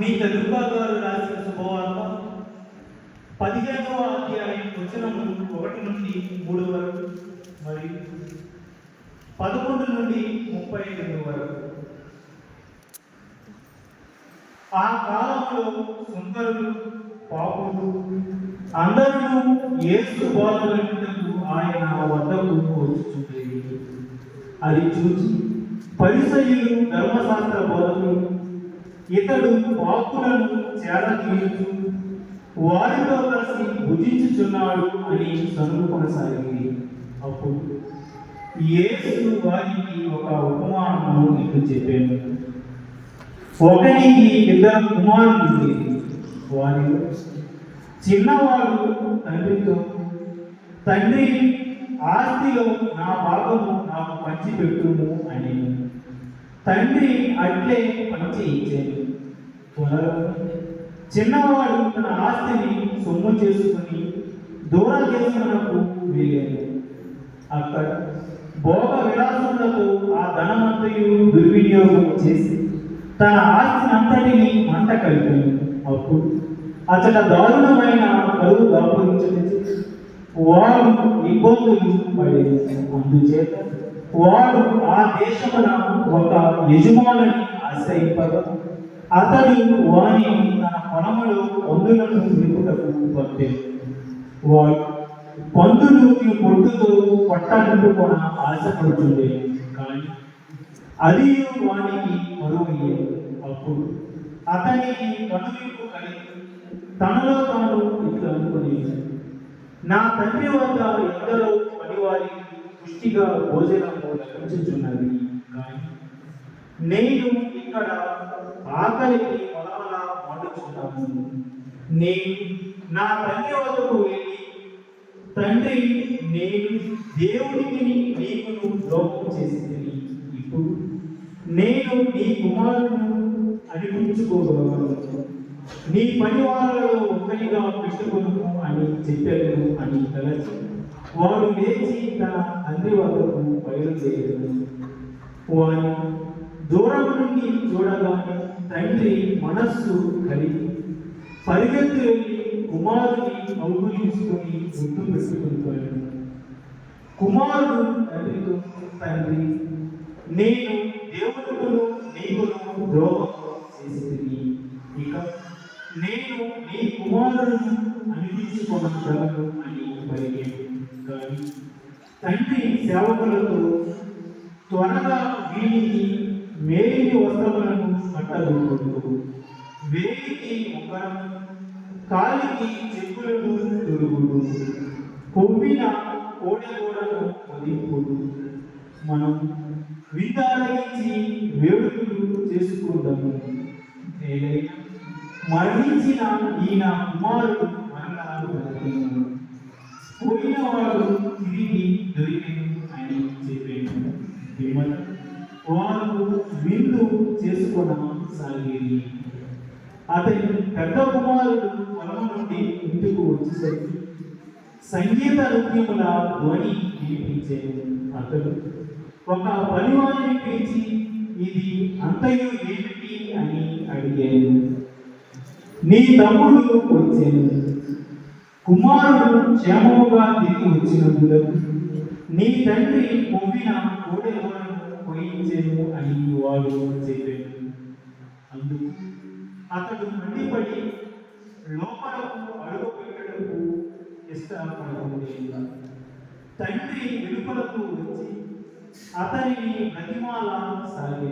నీత దుర్గాగారు రాసిన శుభవార్త పదిహేనవ అధ్యాయం వచనము ఒకటి నుండి మూడు వరకు మరియు పదకొండు నుండి ముప్పై రెండు వరకు. ఆ కాలంలో సుందరులు పాపులు అందరూ ఏసు బోధనకు ఆయన వద్దకు వచ్చుచుండేది అది చూసి పరిసయులు ధర్మశాస్త్ర బోధకులు ఇతడు పాపులను చేరదీయుచు వారితో కలిసి భుజించుచున్నాడు అని చదువు కొనసాగింది. అప్పుడు యేసు వారికి ఒక ఉపమానము ఇట్లు చెప్పాను. ఒకనికి ఇద్దరు కుమారులు వారిలో చిన్నవాడు తండ్రితో తండ్రి ఆస్తిలో నా భాగము నాకు పంచిపెట్టుము అని. తండ్రి అట్లే పంచి ఇచ్చాను త్వరలో చిన్నవాడు తన ఆస్తిని సొమ్ము చేసుకుని దూరం దేశమునకు వీలేదు. అక్కడ భోగ విలాసములకు ఆ ధనమంతయు దుర్వినియోగం చేసి తన ఆస్తినంతటిని మంట కలిపాడు అప్పుడు అతడ దారుణమైన కరువు దాపురించవచ్చు వాడు ఇబ్బందులు పడేది. అందుచేత వాడు ఆ దేశమున ఒక యజమానుని ఆశ్రయింపగా అతడు వాని తన పొలములు పందులను నిపుటకు పంపే వాడు పందులు పొట్టుతో కొట్టాలనుకున్న ఆశపడుతుంది కానీ అది వానికి మరువయ్యేది అప్పుడు అతనికి కనువిప్పు కలిగి తనలో తాను ఇట్లా అనుకుని నా తండ్రి వద్ద ఎందరో పనివారి పుష్టిగా భోజనము లభించుచున్నది. కానీ నేను ఇక్కడ ఆకలికి మొలమల మండుచున్నాను నేను నా తండ్రి వద్దకు వెళ్ళి తండ్రి నేను దేవుడికి నీకును ద్రోహం చేసింది. ఇప్పుడు నేను నీ కుమారుడు అనిపించుకోగలను. నీ పని వాళ్ళలో ఒక్కరిగా పెట్టుకును అని చెప్పాను అని తలచి వాడు లేచి తన తండ్రి వద్దకు బయలుదేరాడు వాడు దూరం నుండి చూడగానే తండ్రి మనస్సు కలిగి పరిగెత్తి వెళ్ళి కుమారుని అవగులించుకొని గుర్తు పెట్టుకుంటాడు కుమారుడు తండ్రితో తండ్రి నేను దేవుడును నీకును ద్రోహం చేసింది ఇక నేను నీ కుమారుడును అనిపించుకోగలను అని పలికాడు కానీ తండ్రి సేవకులతో త్వరగా వీరికి వేయి వస్త్రములను కట్టదొరుకుతూ వేయికి ముఖరం కాలికి చెప్పులను తొడుగుడు కొవ్విన కోడెగోడను వదింపుడు మనం విందాలగించి వేడుకలు చేసుకుందాము మరణించిన ఈయన కుమారుడు చేసుకున్న సాగేది అతని పెద్ద కుమారుడు పొలం నుండి ఇంటికి వచ్చేసరికి సంగీత నృత్యముల ధ్వని వినిపించాడు అతడు. ఒక పనివాడిని పిలిచి ఇది అంతయు ఏమిటి? అని అడిగాను. నీ తమ్ముడు వచ్చాను కుమారుడు క్షేమముగా తిరిగి వచ్చినందులకు నీ తండ్రి కొవ్విన కోడెలను పోయించెను అని వాడు చెప్పాడు. అందుకు అతడు మండిపడి లోపలకు అడుగు పెట్టడకు ఇష్టపడకుండా తండ్రి వెలుపలకు వచ్చి అతనిని బ్రతిమాల సాగాడు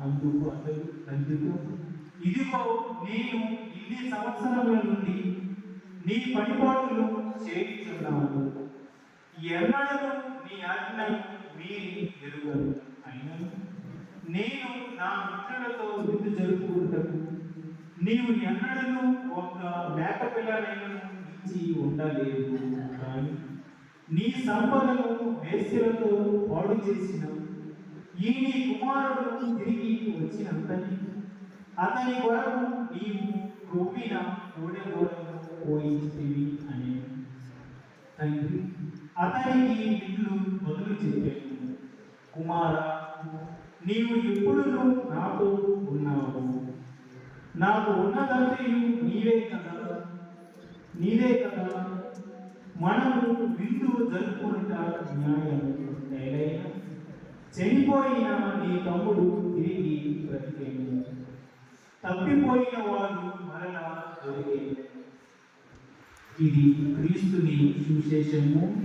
అందుకు అతడు తండ్రితో ఇదిగో నేను ఇన్ని సంవత్సరముల నుండి నీ పనిపాటులు చేయించున్నాను. ఎన్నడూ నీ ఆజ్ఞ మీరి ఎరుగను. అయినను నేను నా మిత్రులతో విందు జరుపుకుంటాను. నీవు ఎన్నడను ఒక మేక పిల్లనైనా ఇచ్చి ఉండలేదు కానీ నీ సంపదను వేసులతో పాడు చేసిన ఈ నీ కుమారుడు తిరిగి వచ్చినంతని అతని కొరకు నీవు కొవ్విన కోడెగోడను పోయించితివి అని తండ్రి అతనికి ఇల్లు బదులు చెప్పాను. కుమార నీవు ఎప్పుడు నాతో ఉన్నావు. నాకు ఉన్నదంతయు నీవే కదా. నీవే కదా. మనము విందు జరుపుకుంట న్యాయం నేలైనా చనిపోయిన నీ తమ్ముడు తిరిగి బ్రతికేను. తప్పిపోయిన వాడు మరలా దొరికేను ఇది క్రీస్తుని సువిశేషము.